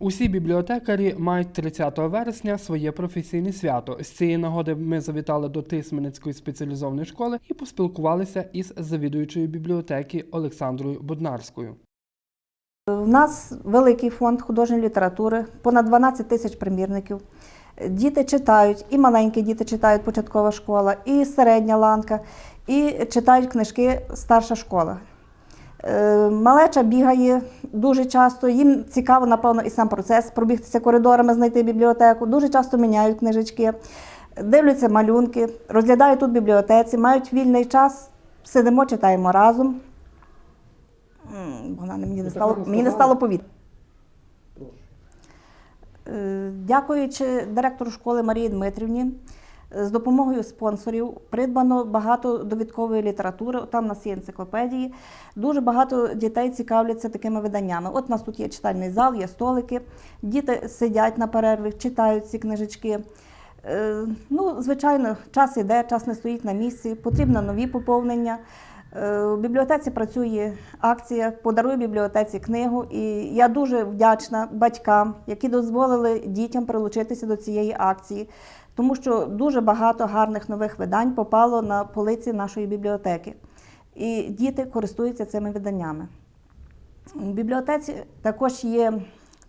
Усі бібліотекарі мають 30 вересня своє професійне свято. З цієї нагоди ми завітали до Тисменецької спеціалізованої школи і поспілкувалися із завідуючою бібліотеки Олександрою Боднарською. У нас великий фонд художньої літератури, понад 12 тисяч примірників. Діти читають, і маленькі діти читають початкова школа, і середня ланка, і читають книжки старша школа. Е, Малеча бігає дуже часто, їм цікаво, напевно, і сам процес пробігтися коридорами, знайти бібліотеку. Дуже часто міняють книжечки, дивляться малюнки, розглядають тут бібліотеці, мають вільний час, сидимо, читаємо разом. Богдане, мені не стало, мені не стало повітря. Е, Дякуючи директору школи Марії Дмитрівні, з допомогою спонсорів придбано багато довідкової літератури. Там у нас є енциклопедії. Дуже багато дітей цікавляться такими виданнями. От у нас тут є читальний зал, є столики. Діти сидять на перерві, читають ці книжечки. Е, Ну, звичайно, час іде, час не стоїть на місці, потрібно нові поповнення. Е, У бібліотеці працює акція Подаруй бібліотеці книгу. І я дуже вдячна батькам, які дозволили дітям прилучитися до цієї акції, тому що дуже багато гарних нових видань попало на полиці нашої бібліотеки. І діти користуються цими виданнями. У бібліотеці також є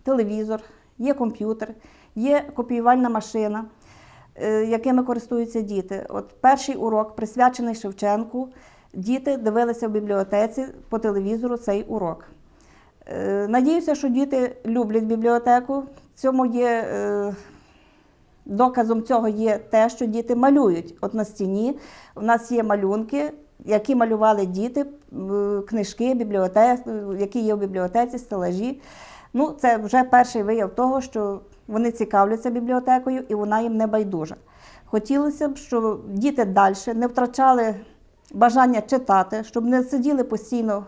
телевізор, є комп'ютер, є копіювальна машина, е, якими користуються діти. От перший урок присвячений Шевченку. Діти дивилися в бібліотеці по телевізору цей урок. Е, Надіюся, що діти люблять бібліотеку. В цьому є е, доказом цього є те, що діти малюють. От на стіні у нас є малюнки, які малювали діти, книжки, бібліотек, які є в бібліотеці, стелажі. Ну, це вже перший вияв того, що вони цікавляться бібліотекою і вона їм не байдужа. Хотілося б, щоб діти далі не втрачали бажання читати, щоб не сиділи постійно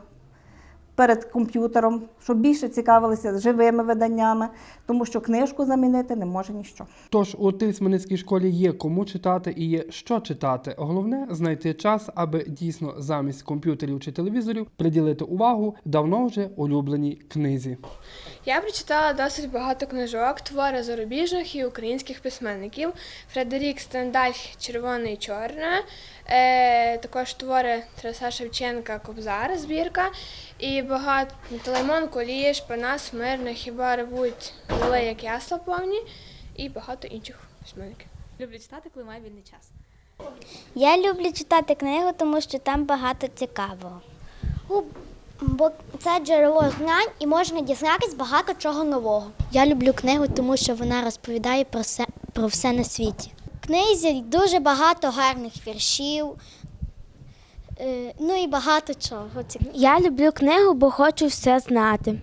перед комп'ютером, щоб більше цікавилися живими виданнями, тому що книжку замінити не може ніщо. Тож у Тисменецькій школі є кому читати і є що читати. Головне знайти час, аби дійсно замість комп'ютерів чи телевізорів приділити увагу давно вже улюбленій книзі. Я прочитала досить багато книжок, твори зарубіжних і українських письменників. Фредерік Стендаль Червоне і чорне, е, також твори Тараса Шевченка Кобзар, збірка, і багато Телеймон, Куліш, Панас, Мирне, Хіба ревуть воли, як ясла повні, і багато інших письменників. Люблю читати, коли маю вільний час. Я люблю читати книгу, тому що там багато цікавого. Бо це джерело знань і можна дізнатись багато чого нового. Я люблю книгу, тому що вона розповідає про все, про все на світі. В книзі дуже багато гарних віршів, е, ну і багато чого. Я люблю книгу, бо хочу все знати.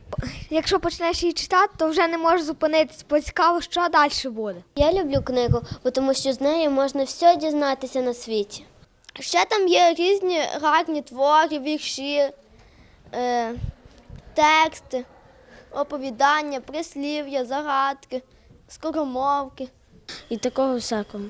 Якщо почнеш її читати, то вже не можеш зупинитись, бо цікаво, що далі буде. Я люблю книгу, бо тому що з нею можна все дізнатися на світі. Ще там є різні гарні твори, вірші, е, тексти, оповідання, прислів'я, загадки, скоромовки і такого всякого.